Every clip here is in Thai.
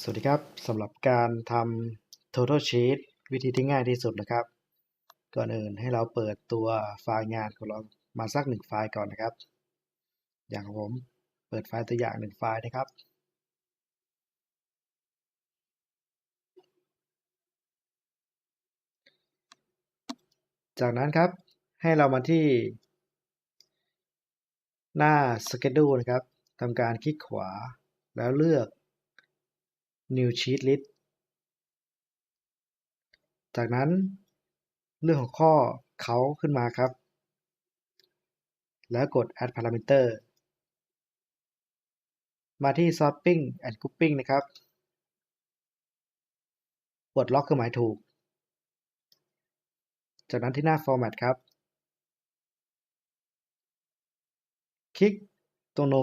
สวัสดีครับสำหรับการทำ total sheet วิธีที่ง่ายที่สุดนะครับ ก่อนอื่นให้เราเปิดตัวไฟล์งานของเรามาสักหนึ่งไฟล์ก่อนนะครับ อย่างของผมเปิดไฟล์ตัวอย่างหนึ่งไฟล์นะครับ จากนั้นครับให้เรามาที่ หน้า schedule นะครับทำการคลิกขวาแล้วเลือก new sheet list จากนั้นเรื่องของข้อเขาขึ้นมาครับ แล้วกด add parameter มาที่ sorting and grouping นะครับกดล็อกเครื่องหมายถูก จากนั้นที่หน้า format ครับ คลิกตรง no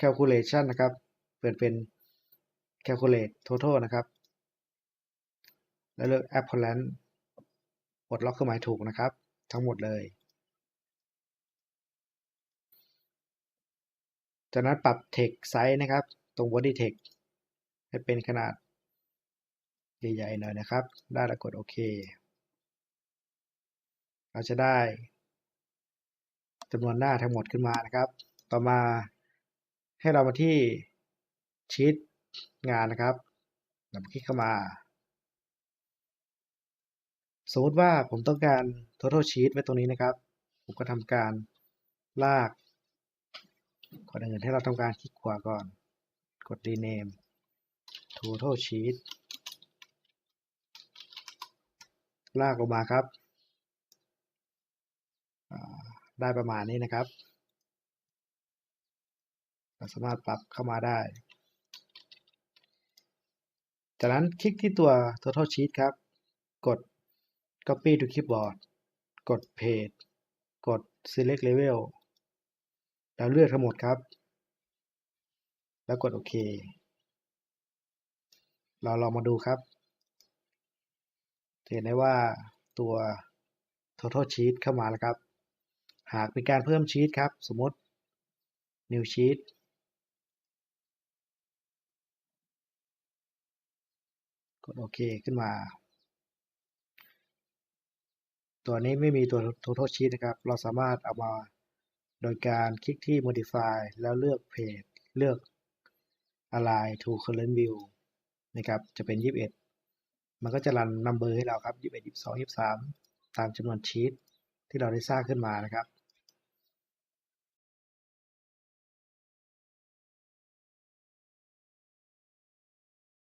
calculation นะครับ เปลี่ยนเป็น calculate total นะครับ แล้วเลือก appellant ปลดล็อกเครื่องหมายถูกนะครับ ทั้งหมดเลย จากนั้นปรับ text size นะครับ ตรง body text ให้เป็นขนาดใหญ่ๆหน่อยนะครับ ได้แล้วกดโอเค เราจะได้จำนวนหน้าทั้งหมดขึ้นมานะครับ ต่อมาให้เรามาที่ชีต งานนะครับเราคลิกเข้ามา สมมติว่าผมต้องการ total sheet ไว้ตรงนี้นะครับ ผมก็ทำการลากก่อนอื่นให้เราทำการคลิกขวาก่อน กด rename total sheet ลากลงมาครับ ได้ประมาณนี้นะครับ เราสามารถปรับเข้ามาได้ จากนั้นคลิกที่ตัว total sheet ครับ กด copy to clipboard กด page กด select level แล้วเลือกทั้งหมดครับ แล้วกดโอเค เราลองมาดูครับ เห็นได้ว่าตัว total sheet เข้ามาแล้วครับ หากมีการเพิ่มชีตครับ สมมติ new sheet กดโอเคขึ้นมา ตัวนี้ไม่มีตัว total sheet นะครับ เราสามารถเอามาโดยการคลิกที่ modify แล้วเลือก page เลือก align to current view นะครับ จะเป็น 21 มันก็จะรัน number ให้เราครับ 21 22 23 ตามจำนวนชีตที่เราได้สร้างขึ้นมานะครับ